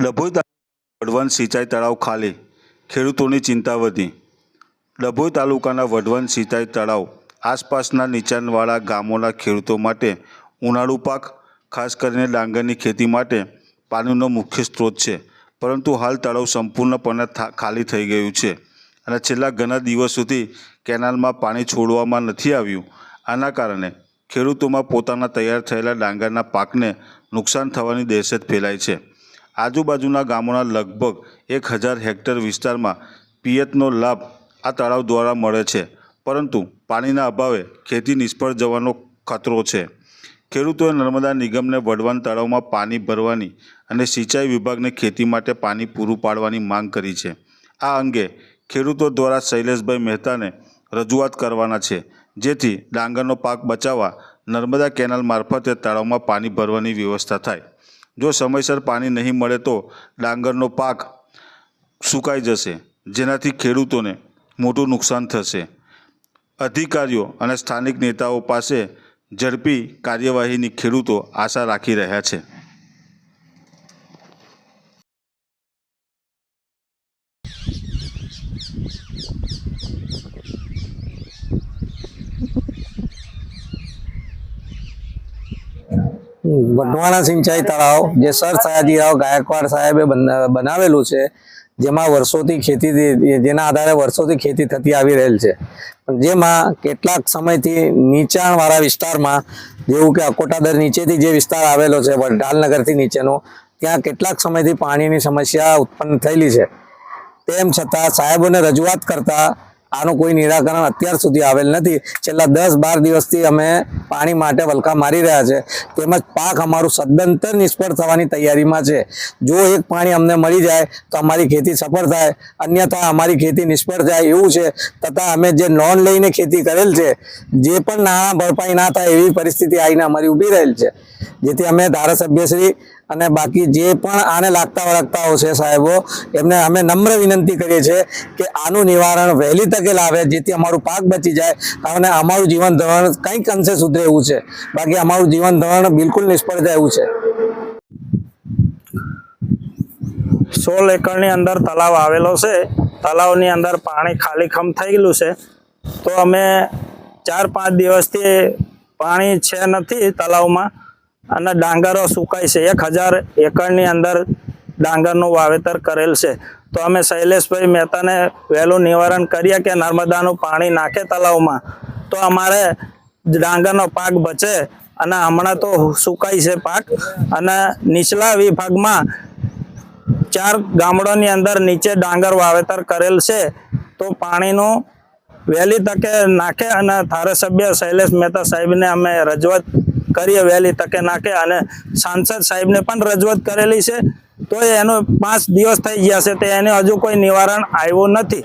ડભોઈ વઢવાણ સિંચાઈ તળાવ ખાલી. ખેડૂતોની ચિંતા વધી. ડભોઈ તાલુકાના વઢવાન સિંચાઈ તળાવ આસપાસના નીચાણવાળા ગામોના ખેડૂતો માટે ઉનાળુ પાક, ખાસ કરીને ડાંગરની ખેતી માટે પાણીનો મુખ્ય સ્ત્રોત છે. પરંતુ હાલ તળાવ સંપૂર્ણપણે ખાલી થઈ ગયું છે અને છેલ્લા ઘણા દિવસ સુધી કેનાલમાં પાણી છોડવામાં નથી આવ્યું. આના કારણે ખેડૂતોમાં પોતાના તૈયાર થયેલા ડાંગરના પાકને નુકસાન થવાની દહેશત ફેલાય છે. આજુબાજુના ગામોના લગભગ એક હજાર હેક્ટર વિસ્તારમાં પિયતનો લાભ આ તળાવ દ્વારા મળે છે. પરંતુ પાણીના અભાવે ખેતી નિષ્ફળ જવાનો ખતરો છે. ખેડૂતોએ નર્મદા નિગમને વડવાન તળાવમાં પાણી ભરવાની અને સિંચાઈ વિભાગને ખેતી માટે પાણી પૂરું પાડવાની માંગ કરી છે. આ અંગે ખેડૂતો દ્વારા શૈલેષભાઈ મહેતાને રજૂઆત કરવાના છે. જેથી ડાંગરનો પાક બચાવવા નર્મદા કેનાલ મારફતે તળાવમાં પાણી ભરવાની વ્યવસ્થા થાય. જો સમયસર પાણી નહીં મળે તો ડાંગરનો પાક સુકાઈ જશે. જેનાથી ખેડૂતોને મોટું નુકસાન થશે. અધિકારીઓ અને સ્થાનિક નેતાઓ પાસે ઝડપી કાર્યવાહીની ખેડૂતો આશા રાખી રહ્યા છે. વઢવાણા સિંચાઈ તળાવ, જે સર સયાજીરાવ ગાયકવાડ સાહેબે બન- બનાવેલું છે, જેમાં વર્ષોથી ખેતી જેના આધારે વર્ષોથી ખેતી થતી આવી રહેલ છે. જેમાં કેટલાક સમયથી નીચાણવાળા વિસ્તારમાં, જેવું કે અકોટાદર નીચેથી જે વિસ્તાર આવેલો છે વડાલનગરથી નીચેનો, ત્યાં કેટલાક સમયથી પાણીની સમસ્યા ઉત્પન્ન થયેલી છે. તેમ છતાં સાહેબોને રજૂઆત કરતા આનું કોઈ નિરાકરણ અત્યાર સુધી આવેલ નથી. છેલ્લા દસ બાર દિવસથી અમે પાણી માટે વલખા મારી રહ્યા છે. તેમજ પાક અમારું સદંતર નિષ્ફળ થવાની તૈયારીમાં છે. જો એક પાણી અમને મળી જાય તો અમારી ખેતી સફળ થાય. અન્યથા અમારી ખેતી નિષ્ફળ જાય એવું છે. તથા અમે જે લોન લઈને ખેતી કરેલ છે, જે પણ નાણાં ભરપાઈ ના થાય એવી પરિસ્થિતિ આવીને અમારી ઊભી રહેલ છે. જેથી અમે ધારાસભ્યશ્રી અને બાકી જે પણ આને લાગતા વળગતાઓ છે સાહેબો, એમને અમે નમ્ર વિનંતી કરીએ છીએ કે આનું નિવારણ વહેલી તકે લાવે, જેથી અમારું પાક બચી જાય અને અમારું જીવન ધોરણ કંઈક અંશે સુધરે એવું છે. બાકી અમારું જીવન ધોરણ બિલકુલ નિષ્ફળ જાય એવું છે. સોળ એકરની અંદર તલાવ આવેલો છે. તલાવની અંદર પાણી ખાલી ખમ થઈ ગયેલું છે. તો અમે ચાર પાંચ દિવસથી પાણી છે નથી તલાવમાં. અને ડાંગરો સુકાય છે. એક હજાર એકરની અંદર ડાંગરનું વાવેતર કરેલ છે. તો અમે શૈલેષભાઈ મહેતાને વહેલું નિવારણ કરીએ કે નર્મદાનું પાણી નાખે તલાવમાં તો અમારે ડાંગરનો પાક બચે અને હમણાં તો સુકાય છે પાક. અને નીચલા વિભાગમાં ચાર ગામડોની અંદર નીચે ડાંગર વાવેતર કરેલ છે. તો પાણીનું વહેલી તકે નાખે અને ધારાસભ્ય શૈલેષ મહેતા સાહેબને અમે રજૂઆત કરીએ, વહેલી તકે નાખે અને સાંસદ સાહેબને પણ રજૂઆત કરેલી છે. તો એનો પાંચ દિવસ થઈ ગયા છે, તે એને હજુ કોઈ નિવારણ આવ્યું નથી.